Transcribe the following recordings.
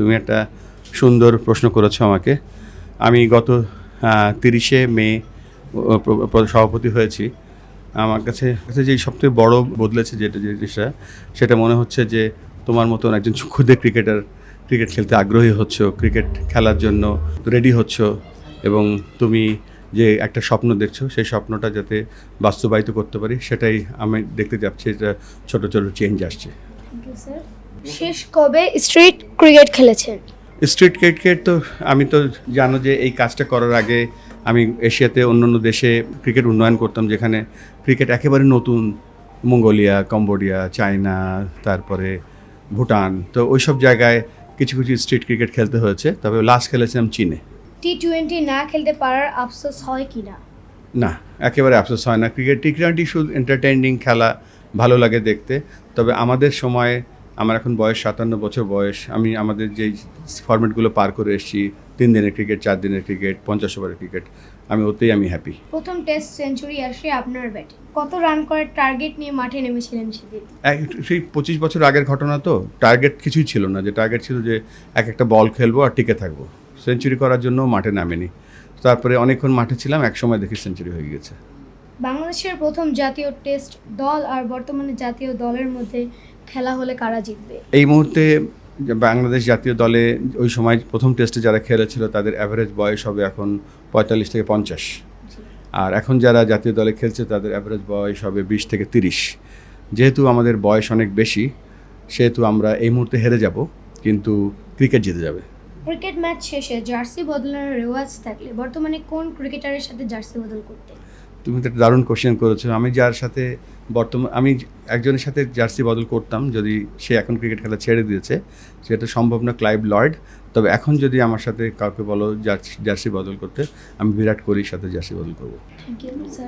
তুমি একটা সুন্দর প্রশ্ন করেছ আমাকে। আমি গত তিরিশে মে সভাপতি হয়েছি। আমার কাছে কাছে যে সবথেকে বড় বদলেছে যেটা জিনিসটা, সেটা মনে হচ্ছে যে তোমার মতন একজন ক্ষুদে ক্রিকেটার, ক্রিকেট খেলতে আগ্রহী হচ্ছ, ক্রিকেট খেলার জন্য রেডি হচ্ছ এবং তুমি যে একটা স্বপ্ন দেখছ, সেই স্বপ্নটা যাতে বাস্তবায়িত করতে পারি, সেটাই আমি দেখতে যাচ্ছি এটা ছোটো ছোটো চেঞ্জ আসছে। শেষ কবে স্ট্রিট ক্রিকেট খেলেছেন? স্ট্রিট ক্রিকেট তো আমি তো জানো যে এই কাজটা করার আগে আমি এশিয়াতে অন্য অন্য দেশে ক্রিকেট উন্নয়ন করতাম যেখানে ক্রিকেট একেবারে নতুন। মঙ্গোলিয়া কম্বোডিয়া চায়না তারপরে ভুটান তো ওই সব জায়গায় কিছু কিছু স্ট্রিট ক্রিকেট খেলতে হয়েছে। তবে লাস্ট খেলেছিলাম চীনে। টি টোয়েন্টি না খেলতে পারার আফসোস হয় কিনা না? একেবারে আফসোস হয় না। ক্রিকেট টি টোয়েন্টি শুধু এন্টারটেইনিং খেলা। ভালো লাগে দেখতে। তবে আমাদের সময়ে আমার এখন বয়স সাতান্ন বছর বয়স আমি আমাদের যেই ফরম্যাটগুলো পার করে এসেছি তিন দিনের ক্রিকেট চার দিনের ক্রিকেট পঞ্চাশ ওভারের ক্রিকেট আমি ওতেই আমি হ্যাপি প্রথম টেস্ট সেঞ্চুরি আসে আপনার ব্যাটে কত রান করার টার্গেট নিয়ে মাঠে নেমেছিলেন সেদিন? সেই পঁচিশ বছর আগের ঘটনা তো টার্গেট কিছুই ছিল না যে টার্গেট ছিল যে এক একটা বল খেলব আর টিকে থাকব। সেঞ্চুরি করার জন্য মাঠে নামেনি। তারপরে অনেকক্ষণ মাঠে ছিলাম এক সময় দেখি সেঞ্চুরি হয়ে গেছে বাংলাদেশের প্রথম জাতীয় টেস্ট দল আর বর্তমানে জাতীয় দলের মধ্যে খেলা হলে কারা জিতবে? এই মুহূর্তে বাংলাদেশ জাতীয় দলে ওই সময় প্রথম টেস্টে যারা খেলেছিল তাদের অ্যাভারেজ বয়স হবে এখন পঁয়তাল্লিশ থেকে পঞ্চাশ। আর এখন যারা জাতীয় দলে খেলছে তাদের অ্যাভারেজ বয়স হবে বিশ থেকে তিরিশ। যেহেতু আমাদের বয়স অনেক বেশি সেহেতু আমরা এই মুহূর্তে হেরে যাব কিন্তু ক্রিকেট জিতে যাবে। ক্রিকেট ম্যাচ শেষে জার্সি বদলানোর রেওয়াজ থাকলে বর্তমানে কোন ক্রিকেটারের সাথে জার্সি বদল করতে? তুমি তো একটা দারুণ কোশ্চেন করেছ। আমি যার সাথে বর্তমান আমি একজনের সাথে জার্সি বদল করতাম যদি সে এখন ক্রিকেট খেলা ছেড়ে দিয়েছে সেটা সম্ভব না ক্লাইভ লয়েড তবে এখন যদি আমার সাথে কাউকে বলো জার্সি জার্সি বদল করতে আমি বিরাট কোহলির সাথে জার্সি বদল করব।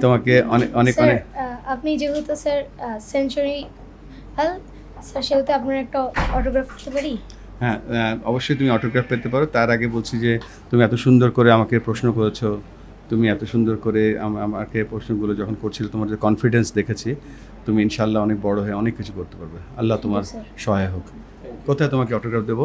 তোমাকে অনেক অনেক অনেক আপনি যেহেতু স্যার সেঞ্চুরি স্যার সেহেতু আপনার একটা অটোগ্রাফ করতে পারি? হ্যাঁ অবশ্যই তুমি অটোগ্রাফ পেতে পারো। তার আগে বলছি যে তুমি এত সুন্দর করে আমাকে প্রশ্ন করেছ তুমি এত সুন্দর করে আমাকে প্রশ্নগুলো যখন করছিলে তোমার যে কনফিডেন্স দেখেছি তুমি ইনশাল্লাহ অনেক বড় হয়ে অনেক কিছু করতে পারবে। আল্লাহ তোমার সহায় হোক। কোথায় তোমাকে অটোগ্রাফ দেবো?